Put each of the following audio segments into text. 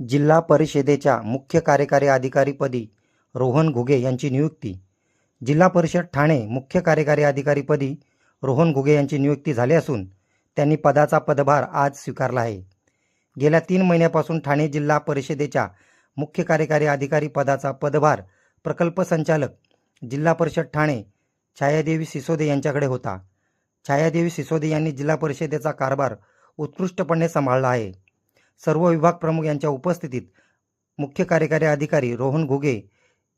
जिल्हा परिषदेच्या मुख्य कार्यकारी अधिकारीपदी रोहन घुगे यांची नियुक्ती. जिल्हा परिषद ठाणे मुख्य कार्यकारी अधिकारीपदी रोहन घुगे यांची नियुक्ती झाली असून त्यांनी पदाचा पदभार आज स्वीकारला आहे. गेल्या तीन महिन्यापासून ठाणे जिल्हा परिषदेच्या मुख्य कार्यकारी अधिकारी पदाचा पदभार प्रकल्प संचालक जिल्हा परिषद ठाणे छायादेवी सिसोदे यांच्याकडे होता. छायादेवी सिसोदे यांनी जिल्हा परिषदेचा कारभार उत्कृष्टपणे सांभाळला आहे. सर्व विभाग प्रमुख यांच्या उपस्थितीत मुख्य कार्यकारी अधिकारी रोहन घुगे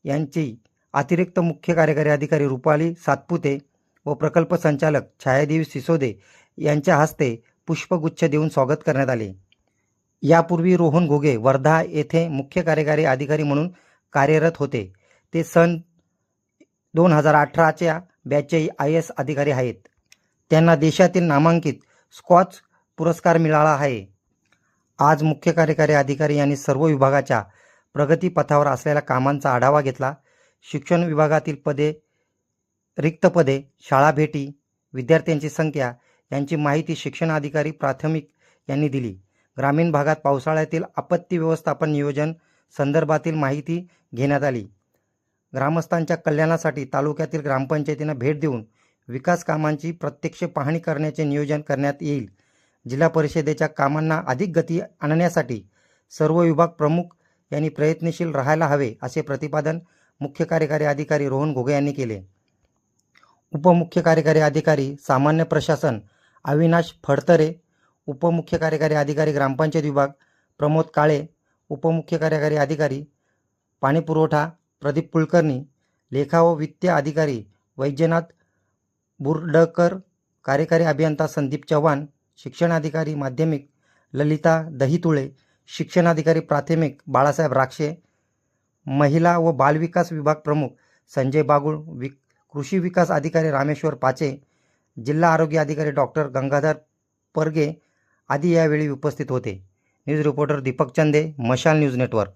यांची अतिरिक्त मुख्य कार्यकारी अधिकारी रुपाली सातपुते व प्रकल्प संचालक छायादेवी सिसोदे यांच्या हस्ते पुष्पगुच्छ देऊन स्वागत करण्यात आले. यापूर्वी रोहन घुगे वर्धा येथे मुख्य कार्यकारी अधिकारी म्हणून कार्यरत होते. ते सन दोन हजार अठराच्या बॅचचे आय एस अधिकारी आहेत. त्यांना देशातील नामांकित स्कॉच पुरस्कार मिळाला आहे. आज मुख्य कार्यकारी अधिकारी यांनी सर्व विभागाच्या प्रगतीपथावर असलेल्या कामांचा आढावा घेतला. शिक्षण विभागातील पदे रिक्त पदे शाळा भेटी विद्यार्थ्यांची संख्या यांची माहिती शिक्षण अधिकारी प्राथमिक यांनी दिली. ग्रामीण भागात पावसाळ्यातील आपत्ती व्यवस्थापन नियोजन संदर्भातील माहिती घेण्यात आली. ग्रामस्थांच्या कल्याणासाठी तालुक्यातील ग्रामपंचायतींना भेट देऊन विकास कामांची प्रत्यक्ष पाहणी करण्याचे नियोजन करण्यात येईल. जिल्हा परिषदेच्या कामांना अधिक गती आणण्यासाठी सर्व विभाग प्रमुख यांनी प्रयत्नशील राहायला हवे असे प्रतिपादन मुख्य कार्यकारी अधिकारी रोहन घोगे यांनी केले. उपमुख्य कार्यकारी अधिकारी सामान्य प्रशासन अविनाश फडतरे उपमुख्य कार्यकारी अधिकारी ग्रामपंचायत विभाग प्रमोद काळे उपमुख्य कार्यकारी अधिकारी पाणीपुरवठा प्रदीप कुलकर्णी लेखा व वित्तीय अधिकारी वैद्यनाथ बुर्डकर कार्यकारी अभियंता संदीप चव्हाण शिक्षणाधिकारी माध्यमिक ललिता दहितुळे शिक्षणाधिकारी प्राथमिक बाळासाहेब राक्षे महिला व बालविकास विभाग प्रमुख संजय बागुळ वि कृषी विकास अधिकारी रामेश्वर पाचे जिल्हा आरोग्य अधिकारी डॉक्टर गंगाधर परगे आदी यावेळी उपस्थित होते. न्यूज रिपोर्टर दीपक चंदे मशाल न्यूज नेटवर्क.